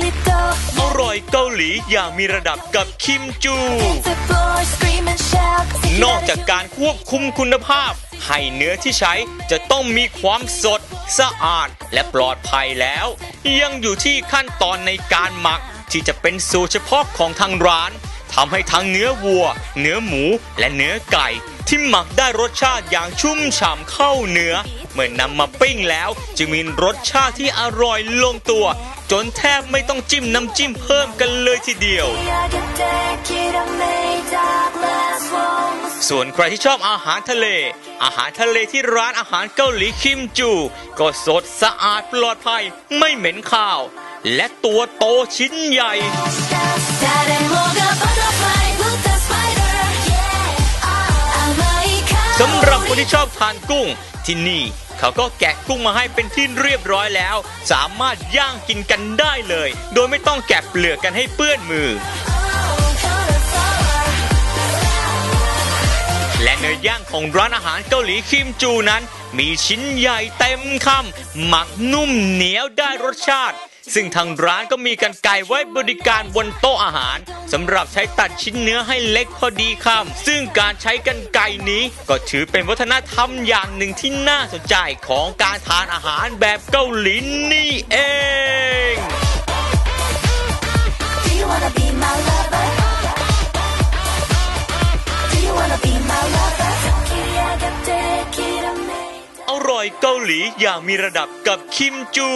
Carlito. อร่อยเกาหลีอย่างมีระดับกับคิมจู Hit the floor, scream and shout. 'cause he นอกจากการควบคุมคุณภาพ ให้เนื้อที่ใช้จะต้องมีความสด สะอาดและปลอดภัยแล้ว ยังอยู่ที่ขั้นตอนในการหมักที่จะเป็นสูตรเฉพาะของทางร้าน ทำให้ทั้งเนื้อวัว เนื้อหมูและเนื้อไก่ ที่หมักได้รสชาติอย่างชุ่มฉ่ำเข้าเนื้อ เมื่อนำมาปิ้งแล้ว จึงมีรสชาติที่อร่อยลงตัว จนแทบไม่ต้องจิ้มน้ำจิ้มเพิ่มกันเลยทีเดียว ส่วนใครที่ชอบอาหารทะเล อาหารทะเลที่ร้านอาหารเกาหลีคิมจู ก็สดสะอาดปลอดภัยไม่เหม็นข้าว และตัวโตชิ้นใหญ่ สำหรับคนที่ชอบทานกุ้ง ที่นี่เขาก็แกะกุ้งมาให้เป็นที่เรียบร้อยแล้ว สามารถย่างกินกันได้เลย โดยไม่ต้องแกะเปลือกกันให้เปื้อนมือ และเนื้อย่างของร้านอาหารเกาหลีคิมจูนั้น มีชิ้นใหญ่เต็มคำหมักนุ่มเหนียวได้รสชาติ ซึ่งทางร้านก็มีกันไก่ไว้บริการบนโต๊ะอาหารสำหรับใช้ตัดชิ้นเนื้อให้เล็กพอดีคำซึ่งการใช้กันไก่นี้ก็ถือเป็นวัฒนธรรมอย่างหนึ่งที่น่าสนใจของการทานอาหารแบบเกาหลีนี่เอง อร่อยเกาหลีอย่างมีระดับกับคิมจู